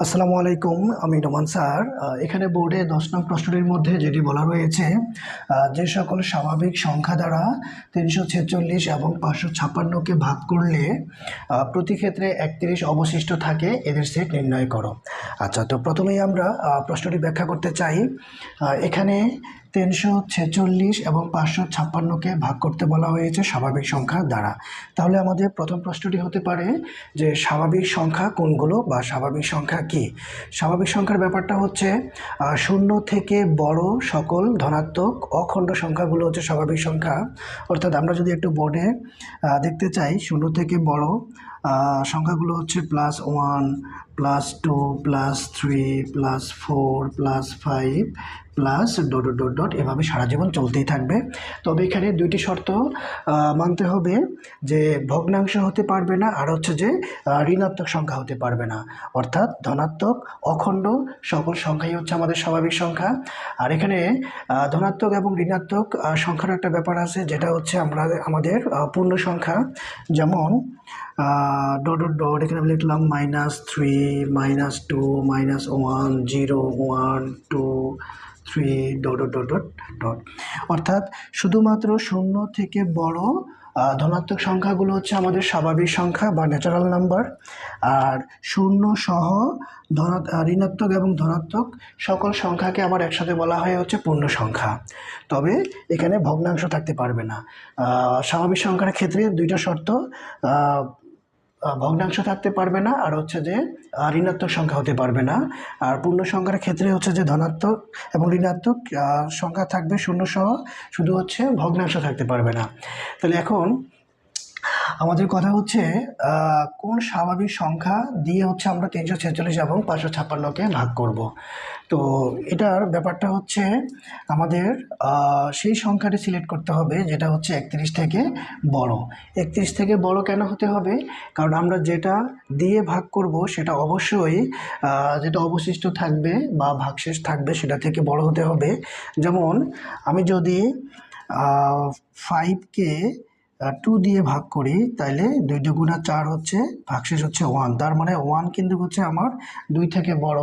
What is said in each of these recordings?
আসসালামু আলাইকুম, আমি নোমান স্যার। এখানে বোর্ডে দশ নং প্রশ্নটির মধ্যে যেটি বলা রয়েছে যে সকল স্বাভাবিক সংখ্যা দ্বারা তিনশো ছেচল্লিশ এবং পাঁচশো ছাপ্পান্নকে ভাগ করলে প্রতি ক্ষেত্রে একত্রিশ অবশিষ্ট থাকে, এদের সেট নির্ণয় করো। আচ্ছা তো প্রথমেই আমরা প্রশ্নটি ব্যাখ্যা করতে চাই। এখানে তিনশো ছেচল্লিশ এবং পাঁচশো ছাপ্পান্নকে ভাগ করতে বলা হয়েছে স্বাভাবিক সংখ্যা দ্বারা। তাহলে আমাদের প্রথম প্রশ্নটি হতে পারে যে স্বাভাবিক সংখ্যা কোনগুলো বা স্বাভাবিক সংখ্যা কি? স্বাভাবিক সংখ্যার ব্যাপারটা হচ্ছে শূন্য থেকে বড় সকল ধনাত্মক অখণ্ড সংখ্যাগুলো হচ্ছে স্বাভাবিক সংখ্যা। অর্থাৎ আমরা যদি একটু বোর্ডে দেখতে চাই, শূন্য থেকে বড় সংখ্যাগুলো হচ্ছে plus one plus two plus three plus four plus five plus dot dot dot এভাবে সারা জীবন চলতেই থাকবে। তবে এখানে দুইটি শর্ত মানতে হবে যে ভগ্নাংশ হতে পারবে না আর হচ্ছে যে ঋণাত্মক সংখ্যা হতে পারবে না। অর্থাৎ ধনাত্মক, অখণ্ড সকল সংখ্যাই হচ্ছে আমাদের স্বাভাবিক সংখ্যা। আর এখানে ধনাত্মক এবং ঋণাত্মক সংখ্যার একটা ব্যাপার আছে যেটা হচ্ছে আমরা, আমাদের পূর্ণ সংখ্যা। যেমন ডট ডট ডট এখানে লিখলাম minus three minus two minus one zero one two three dot dot dot dot অর্থাৎ শুধুমাত্র শূন্য থেকে বড় ধনাত্মক সংখ্যাগুলো হচ্ছে আমাদের স্বাভাবিক সংখ্যা বা ন্যাচারাল নাম্বার আর শূন্য সহ ধনা- ঋণাত্মক এবং ধনাত্মক সকল সংখ্যাকে আবার একসাথে বলা হয় হচ্ছে পূর্ণ সংখ্যা। তবে এখানে ভগ্নাংশ থাকতে পারবে না। স্বাভাবিক সংখ্যার ক্ষেত্রে দুইটা শর্ত ভগ্নাংশ থাকতে পারবে না। আর হচ্ছে যে ঋণাত্মক সংখ্যা হতে পারবে না। আর পূর্ণ সংখ্যার ক্ষেত্রে হচ্ছে যে ধনাত্মক এবং ঋণাত্মক সংখ্যা থাকবে শূন্য সহ, শুধু হচ্ছে ভগ্নাংশ থাকতে পারবে না। তাহলে এখন আমাদের কথা হচ্ছে কোন স্বাভাবিক সংখ্যা দিয়ে হচ্ছে আমরা তিনশো ছেচল্লিশ এবং পাঁচশো ছাপ্পান্নকে ভাগ করব। তো এটার ব্যাপারটা হচ্ছে আমাদের সেই সংখ্যাটি সিলেক্ট করতে হবে যেটা হচ্ছে একত্রিশ থেকে বড়। একত্রিশ থেকে বড় কেন হতে হবে? কারণ আমরা যেটা দিয়ে ভাগ করব সেটা অবশ্যই যেটা অবশিষ্ট থাকবে বা ভাগশেষ থাকবে সেটা থেকে বড় হতে হবে। যেমন আমি যদি ফাইভকে টু দিয়ে ভাগ করি, তাইলে দুই দুগুণা চার হচ্ছে, ভাগশেষ হচ্ছে ওয়ান তার মানে ওয়ান কিন্তু হচ্ছে আমার দুই থেকে বড়।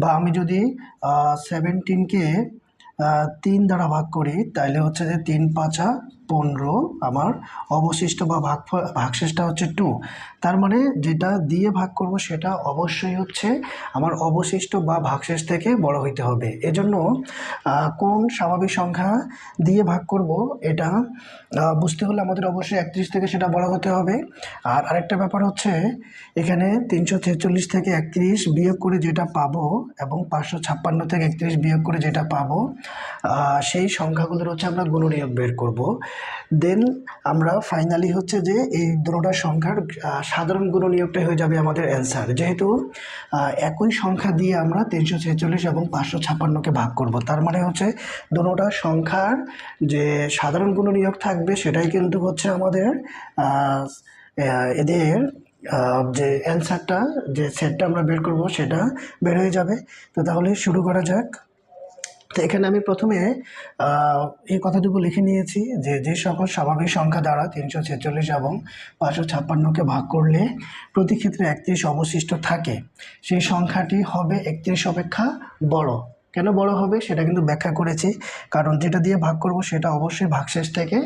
বা আমি যদি সেভেন্টিনকে তিন দ্বারা ভাগ করি, তাইলে হচ্ছে যে তিন পাঁচা পনেরো, আমার অবশিষ্ট বা ভাগ ভাগশেষটা হচ্ছে টু তার মানে যেটা দিয়ে ভাগ করব সেটা অবশ্যই হচ্ছে আমার অবশিষ্ট বা ভাগশেষ থেকে বড় হইতে হবে। এজন্য কোন স্বাভাবিক সংখ্যা দিয়ে ভাগ করব এটা বুঝতে হলে আমাদের অবশ্যই একত্রিশ থেকে সেটা বড় হতে হবে। আর আরেকটা ব্যাপার হচ্ছে, এখানে তিনশো ছেচল্লিশ থেকে একত্রিশ বিয়োগ করে যেটা পাবো এবং পাঁচশো ছাপ্পান্ন থেকে একত্রিশ বিয়োগ করে যেটা পাবো সেই সংখ্যাগুলোর হচ্ছে আমরা গুণনীয়ক বের করব। দেন আমরা ফাইনালি হচ্ছে যে এই দুটোটা সংখ্যার সাধারণ গুণনীয়কটাই হয়ে যাবে আমাদের অ্যান্সার যেহেতু একই সংখ্যা দিয়ে আমরা তিনশো ছেচল্লিশ এবং পাঁচশো ছাপ্পান্নকে ভাগ করব। তার মানে হচ্ছে দুটোটা সংখ্যার যে সাধারণ গুণনীয়ক থাকবে সেটাই কিন্তু হচ্ছে আমাদের এদের যে অ্যান্সারটা যে সেটটা আমরা বের করব সেটা বের হয়ে যাবে। তো তাহলে শুরু করা যাক। তো এখানে আমি প্রথমে এই কথাটুকু লিখে নিয়েছি যে যে সকল স্বাভাবিক সংখ্যা দ্বারা তিনশো ছেচল্লিশ এবং পাঁচশো ছাপ্পান্নকে ভাগ করলে প্রতি ক্ষেত্রে একত্রিশ অবশিষ্ট থাকে। সেই সংখ্যাটি হবে একত্রিশ অপেক্ষা বড়। কেন বড় হবে সেটা কিন্তু ব্যাখ্যা করেছি। কারণ যেটা দিয়ে ভাগ করব সেটা অবশ্যই ভাগশেষ থেকে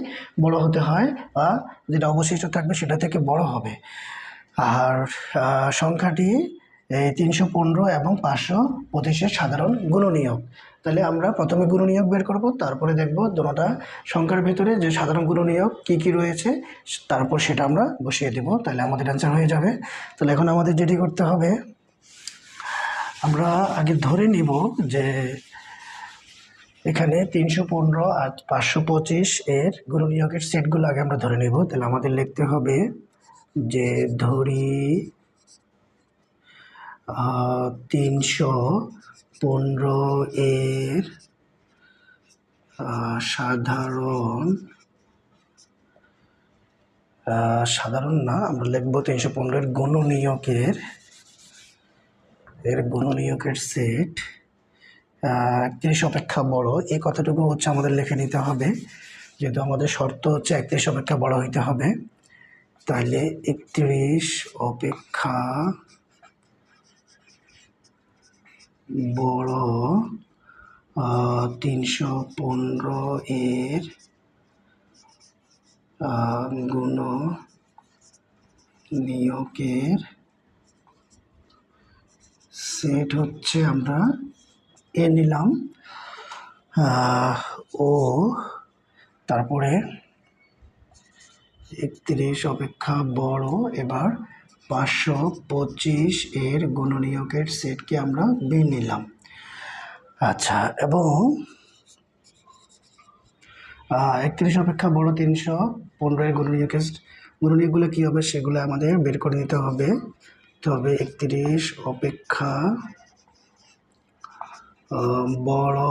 বড় হতে হয় বা যেটা অবশিষ্ট থাকবে সেটা থেকে বড় হবে। আর সংখ্যাটি এই তিনশো পনেরো এবং পাঁচশো পঁচিশের সাধারণ গুণনীয়ক। তাহলে আমরা প্রথমে গুণনীয়ক বের করব, তারপরে দেখব দুটোটা সংখ্যার ভিতরে যে সাধারণ গুণনীয়ক কী কী রয়েছে, তারপর সেটা আমরা বসিয়ে দেব, তাহলে আমাদের অ্যান্সার হয়ে যাবে। তাহলে এখন আমাদের যেটি করতে হবে, আমরা আগে ধরে নিব যে এখানে তিনশো পনেরো আর পাঁচশো পঁচিশ এর গুণনীয়কের সেটগুলো আগে আমরা ধরে নেব। তাহলে আমাদের লিখতে হবে যে ধরি তিনশো পনেরো এর সাধারণ সাধারণ না, আমরা লিখব তিনশো পনেরোর গুণনীয়কের, এর গুণনীয়কের সেট। একত্রিশ অপেক্ষা বড় এই কথাটুকু হচ্ছে আমাদের লিখে নিতে হবে। যেহেতু আমাদের শর্ত হচ্ছে একত্রিশ অপেক্ষা বড় হইতে হবে তাহলে একত্রিশ অপেক্ষা বড় তিনশো পনেরো এর গুণ নিয়োগের সেট হচ্ছে আমরা এ নিলাম। ও, তারপরে একত্রিশ অপেক্ষা বড়, এবার পাঁচশো পঁচিশ এর গুণনীয়কের সেটকে আমরা বি নিলাম। আচ্ছা এবং একত্রিশ অপেক্ষা বড় তিনশো, পনেরো এর গুণনীয়কের গুণনীয়কগুলো কী হবে? সেগুলো আমাদের বের করে নিতে হবে। তবে একত্রিশ অপেক্ষা বড়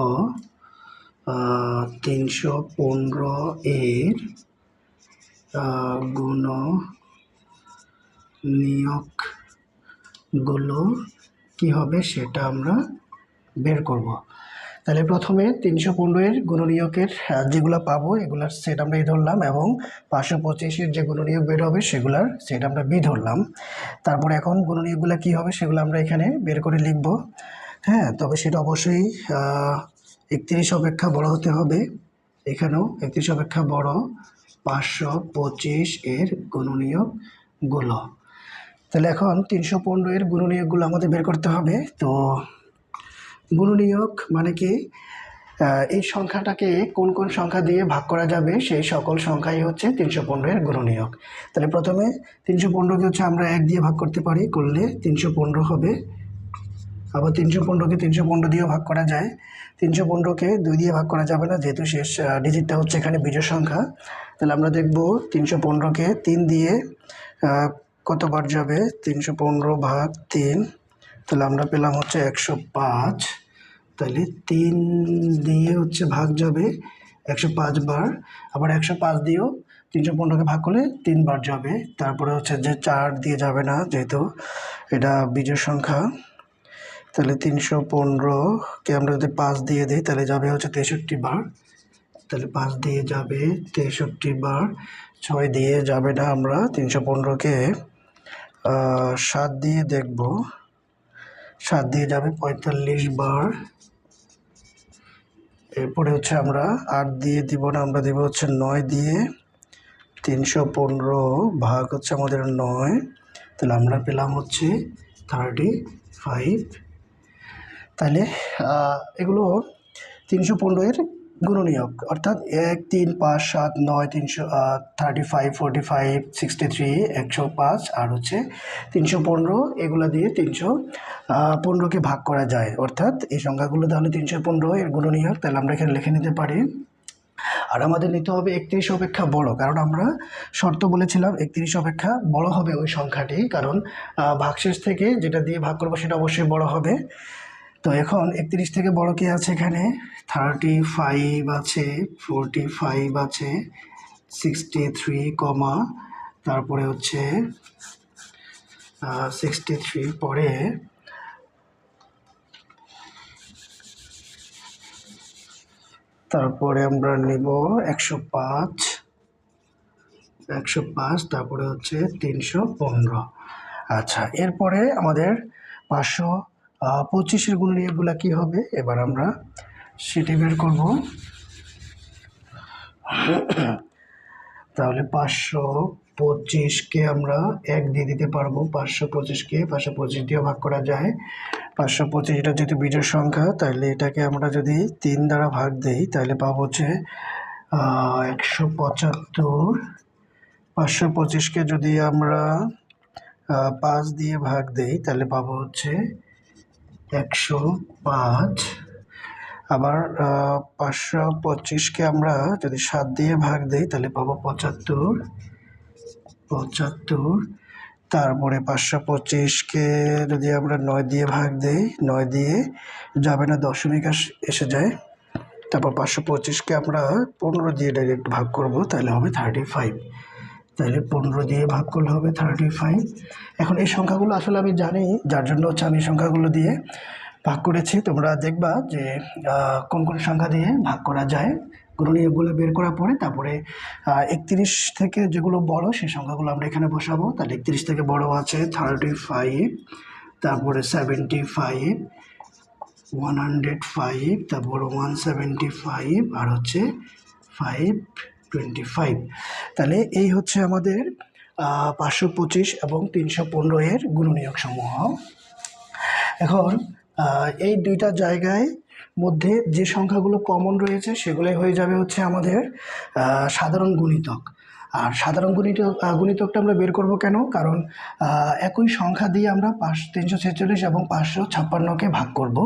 তিনশো পনেরো এর গুণ নিয়োগগুলো কি হবে সেটা আমরা বের করব। তাহলে প্রথমে তিনশো পনেরোয়ের এর গুণনীয়কের যেগুলো পাবো, এগুলার সেট আমরা এ ধরলাম এবং পাঁচশো পঁচিশের যে গুণনীয়ক বের হবে সেগুলার সেট আমরা বি ধরলাম। তারপরে এখন গুণনীয়কগুলো কি হবে সেগুলো আমরা এখানে বের করে লিখব। হ্যাঁ তবে সেটা অবশ্যই একত্রিশ অপেক্ষা বড় হতে হবে। এখানেও একত্রিশ অপেক্ষা বড় পাঁচশো পঁচিশ এর গুণনীয়কগুলো তাহলে এখন তিনশো পনেরো এর গুণনীয়কগুলো আমাদের বের করতে হবে। তো গুণনীয়ক মানে কি? এই সংখ্যাটাকে কোন কোন সংখ্যা দিয়ে ভাগ করা যাবে সেই সকল সংখ্যাই হচ্ছে তিনশো পনেরো এর গুণনীয়ক তাহলে প্রথমে তিনশো পনেরোকে হচ্ছে আমরা এক দিয়ে ভাগ করতে পারি, করলে তিনশো পনেরো হবে। আবার তিনশো পনেরোকে তিনশো পনেরো দিয়েও ভাগ করা যায়। তিনশো পনেরোকে দুই দিয়ে ভাগ করা যাবে না, যেহেতু শেষ ডিজিটটা হচ্ছে এখানে বিজয় সংখ্যা। তাহলে আমরা দেখব তিনশো পনেরোকে তিন দিয়ে কতবার যাবে? তিনশো পনেরো ভাগ তিন, তাহলে আমরা পেলাম হচ্ছে একশো পাঁচ। তাহলে তিন দিয়ে হচ্ছে ভাগ যাবে একশো পাঁচ বার। আবার একশো পাঁচ দিয়েও তিনশো পনেরোকে ভাগ করলে তিনবার যাবে। তারপরে হচ্ছে যে চার দিয়ে যাবে না, যেহেতু এটা বিজয় সংখ্যা। তাহলে তিনশো পনেরোকে আমরা যদি পাঁচ দিয়ে দিই, তাহলে যাবে হচ্ছে তেষট্টি বার। তাহলে পাঁচ দিয়ে যাবে তেষট্টি বার, ছয় দিয়ে যাবে না আমরা তিনশো পনেরোকে। সাত দিয়ে দেখব। সাত দিয়ে যাবে পঁয়তাল্লিশ বার। এরপরে হচ্ছে আমরা আট দিয়ে দিব না, আমরা দিব হচ্ছে নয় দিয়ে। তিনশো পনেরো ভাগ হচ্ছে আমাদের নয়। তাহলে আমরা পেলাম হচ্ছে থার্টি ফাইভ তাহলে এগুলো তিনশো পনেরো এর গুণনীয়ক। অর্থাৎ এক, তিন, পাঁচ, সাত, নয়, তিনশো thirty five forty five sixty three একশো পাঁচ আর হচ্ছে তিনশো পনেরো। এগুলো দিয়ে তিনশো পনেরোকে ভাগ করা যায়। অর্থাৎ এই সংখ্যাগুলো তাহলে তিনশো পনেরো এর গুণনীয়ক। তাহলে আমরা এখানে লিখে নিতে পারি। আর আমাদের নিতে হবে একত্রিশ অপেক্ষা বড়, কারণ আমরা শর্ত বলেছিলাম একত্রিশ অপেক্ষা বড় হবে ওই সংখ্যাটি। কারণ ভাগশেষ থেকে যেটা দিয়ে ভাগ করব সেটা অবশ্যই বড় হবে। তো এখন একত্রিশ থেকে বড় কি আছে এখানে? থার্টি ফাইভ আছে ফোরটি ফাইভ আছে সিক্সটি থ্রি কমা তারপরে হচ্ছে সিক্সটি থ্রি পরে, তারপরে আমরা নিব একশো পাঁচ একশো পাঁচ, তারপরে হচ্ছে তিনশো পনেরো। আচ্ছা এরপরে আমাদের পাঁচশো পঁচিশের গুণনীয়কগুলো কী হবে? এবার আমরা সেটি বের করব। তাহলে পাঁচশো পঁচিশকে আমরা এক দিয়ে দিতে পারব। পাঁচশো পঁচিশকে, পাঁচশো পঁচিশ দিয়েও ভাগ করা যায়। পাঁচশো পঁচিশ এটা যেহেতু বিজোড় সংখ্যা, তাহলে এটাকে আমরা যদি তিন দ্বারা ভাগ দিই, তাহলে পাবো হচ্ছে একশো পঁচাত্তর। পাঁচশো পঁচিশকে যদি আমরা পাঁচ দিয়ে ভাগ দেই, তাহলে পাবো হচ্ছে একশো পাঁচ। আবার পাঁচশো পঁচিশকে আমরা যদি সাত দিয়ে ভাগ দিই, তাহলে পাবো পঁচাত্তর। পঁচাত্তর। তারপরে পাঁচশো পঁচিশকে যদি আমরা নয় দিয়ে ভাগ দিই, নয় দিয়ে যাবে না, দশমিক এসে যায়। তারপর পাঁচশো পঁচিশকে আমরা পনেরো দিয়ে ডাইরেক্ট ভাগ করব, তাহলে হবে থার্টি ফাইভ তাহলে পনেরো দিয়ে ভাগ করলে হবে থার্টি ফাইভ এখন এই সংখ্যাগুলো আসলে আমি জানি, যার জন্য হচ্ছে আমি সংখ্যাগুলো দিয়ে ভাগ করেছি। তোমরা দেখবা যে কোন কোন সংখ্যা দিয়ে ভাগ করা যায়। গুণনীয়কগুলো বের করার পরে তারপরে একত্রিশ থেকে যেগুলো বড়, সেই সংখ্যাগুলো আমরা এখানে বসাবো। তাহলে একত্রিশ থেকে বড় আছে থার্টি ফাইভ তারপরে seventy five one hundred five তারপর ওয়ান সেভেন্টি ফাইভ আর হচ্ছে ফাইভ টোয়েন্টি ফাইভ তাহলে এই হচ্ছে আমাদের পাঁচশো পঁচিশ এবং তিনশো পনেরো এর গুণনীয়ক সমূহ এখন এই দুইটা জায়গায় মধ্যে যে সংখ্যাগুলো কমন রয়েছে সেগুলোই হয়ে যাবে হচ্ছে আমাদের সাধারণ গুণিতক। আর সাধারণ গুণিতক আহ, গুণিতকটা আমরা বের করব কেন? কারণ একই সংখ্যা দিয়ে আমরা পাঁচ তিনশো ছেচল্লিশ এবং পাঁচশো ছাপ্পান্নকে ভাগ করব।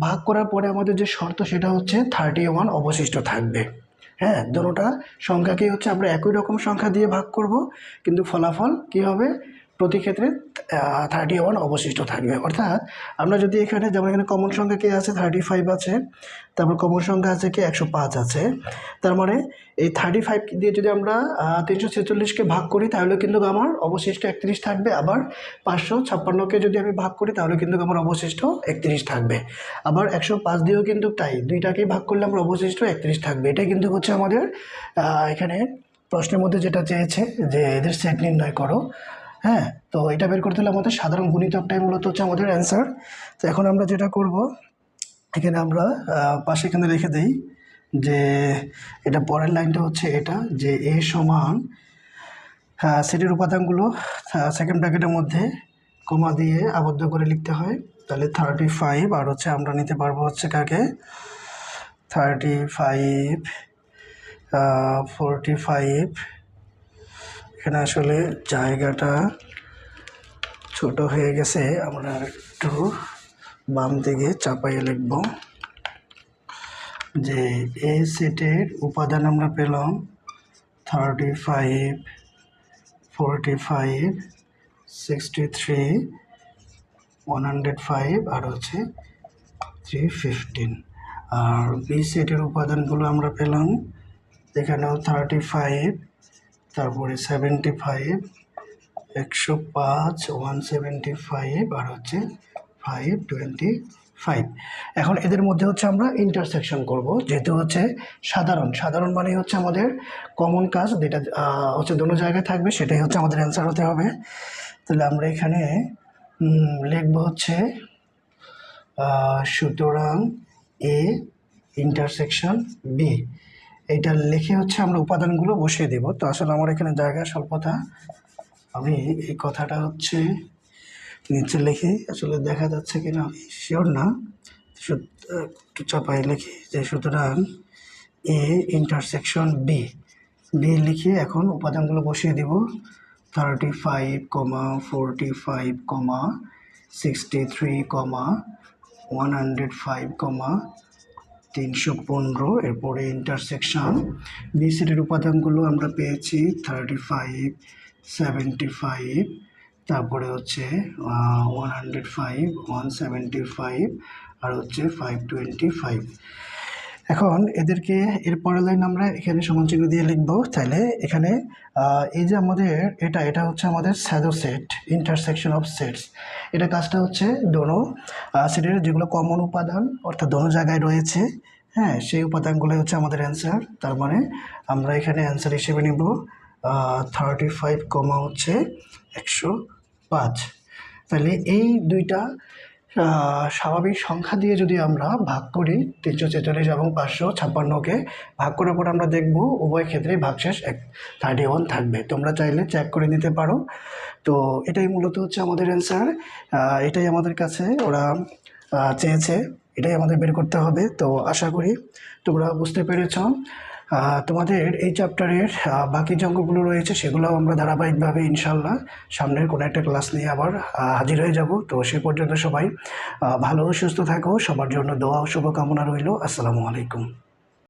ভাগ করার পরে আমাদের যে শর্ত সেটা হচ্ছে থার্টি ওয়ান অবশিষ্ট থাকবে। হ্যাঁ দুটোটা সংখ্যাকেই হচ্ছে আমরা একই রকম সংখ্যা দিয়ে ভাগ করব। কিন্তু ফলাফল কী হবে? প্রতি ক্ষেত্রে থার্টি ওয়ান অবশিষ্ট থাকবে। অর্থাৎ, আমরা যদি এখানে, যেমন এখানে কমন সংখ্যা কে আছে? থার্টি ফাইভ আছে। তারপর কমন সংখ্যা আছে কি? একশো পাঁচ আছে। তার মানে এই থার্টি ফাইভ দিয়ে যদি আমরা তিনশো ছেচল্লিশকে ভাগ করি, তাহলে কিন্তু আমার অবশিষ্ট একত্রিশ থাকবে। আবার পাঁচশো ছাপ্পান্নকে যদি আমি ভাগ করি, তাহলে কিন্তু আমার অবশিষ্ট একত্রিশ থাকবে। আবার একশো পাঁচ দিয়েও কিন্তু তাই দুইটাকে ভাগ করলে আমার অবশিষ্ট একত্রিশ থাকবে। এটা কিন্তু হচ্ছে আমাদের এখানে প্রশ্নের মধ্যে যেটা চেয়েছে, যে এদের সেট নির্ণয় করো। হ্যাঁ তো এটা বের করতে হলে আমাদের সাধারণ গুণিতকটাই মূলত হচ্ছে আমাদের অ্যান্সার তো এখন আমরা যেটা করব, এখানে আমরা পাশে এখানে রেখে দিই যে এটা পরের লাইনটা হচ্ছে এটা, যে এ সমান সেটের উপাদানগুলো সেকেন্ড ব্র্যাকেটের মধ্যে কমা দিয়ে আবদ্ধ করে লিখতে হয়। তাহলে থার্টি ফাইভ আর হচ্ছে আমরা নিতে পারব হচ্ছে কাকে? থার্টি ফাইভ ফোরটি ফাইভ এখানে আসলে জায়গাটা ছোট হয়ে গেছে। আমরা একটু বাম দিকে চাপাইয়ে লিখব যে, এ সেটের উপাদান আমরা পেলাম thirty five forty five sixty three one hundred five আর হচ্ছে থ্রি ফিফটিন আর বি সেটের উপাদানগুলো আমরা পেলাম এখানেও থার্টি ফাইভ তারপরে সেভেন্টি ফাইভ একশো পাঁচ ওয়ান সেভেন্টি ফাইভ আর হচ্ছে ফাইভ টোয়েন্টি ফাইভ এখন এদের মধ্যে হচ্ছে আমরা ইন্টারসেকশন করব, যেহেতু হচ্ছে সাধারণ। সাধারণ মানে হচ্ছে আমাদের কমন কাজ, যেটা হচ্ছে দুটো জায়গায় থাকবে, সেটাই হচ্ছে আমাদের অ্যান্সার হতে হবে। তাহলে আমরা এখানে লিখব হচ্ছে সুতরাং এ ইন্টারসেকশন বি। এইটা লিখে হচ্ছে আমরা উপাদানগুলো বসিয়ে দেব। তো আসলে আমার এখানে জায়গা স্বল্পতা। আমি এই কথাটা হচ্ছে নিচে লিখি। আসলে দেখা যাচ্ছে কিনা, আমি শিওর না। একটু চাপাই লিখি যে সুতরাং এ ইন্টারসেকশন বি বি লিখে এখন উপাদানগুলো বসিয়ে দেব। Thirty five comma forty five comma sixty three comma one hundred five comma তিনশো পনেরো, এরপরে ইন্টারসেকশান নিচের উপাদানগুলো আমরা পেয়েছি থার্টি ফাইভ সেভেন্টি ফাইভ তারপরে হচ্ছে one hundred five one seventy five আর হচ্ছে ফাইভ টোয়েন্টি ফাইভ এখন এদেরকে এর পরের লাইন আমরা এখানে সমানচিহ্ন দিয়ে লিখব। তাহলে এখানে এই যে আমাদের এটা এটা হচ্ছে আমাদের shadow set intersection of sets এটা কাজটা হচ্ছে দোনো সেটের যেগুলো কমন উপাদান, অর্থাৎ দোনো জায়গায় রয়েছে হ্যাঁ সেই উপাদানগুলো হচ্ছে আমাদের অ্যান্সার তার মানে আমরা এখানে অ্যান্সার হিসেবে নেব থার্টি ফাইভ কমা হচ্ছে একশো পাঁচ। তাহলে এই দুইটা স্বাভাবিক সংখ্যা দিয়ে যদি আমরা ভাগ করি তিনশো ছেচল্লিশ এবং পাঁচশো ছাপ্পান্নকে, ভাগ করার পর আমরা দেখব উভয় ক্ষেত্রেই ভাগশেষ এক থার্টি ওয়ান থাকবে। তোমরা চাইলে চেক করে নিতে পারো। তো এটাই মূলত হচ্ছে আমাদের অ্যান্সার এটাই আমাদের কাছে, ওরা চেয়েছে। এটাই আমাদের বের করতে হবে। তো আশা করি তোমরা বুঝতে পেরেছ। তোমাদের এই চ্যাপ্টারের বাকি যে অঙ্কগুলো রয়েছে সেগুলোও আমরা ধারাবাহিকভাবে ইনশাল্লাহ সামনের কোনো একটা ক্লাস নিয়ে আবার হাজির হয়ে যাব। তো সে পর্যন্ত সবাই ভালো সুস্থ থাকো। সবার জন্য দোয়া শুভকামনা রইল। আসসালামু আলাইকুম।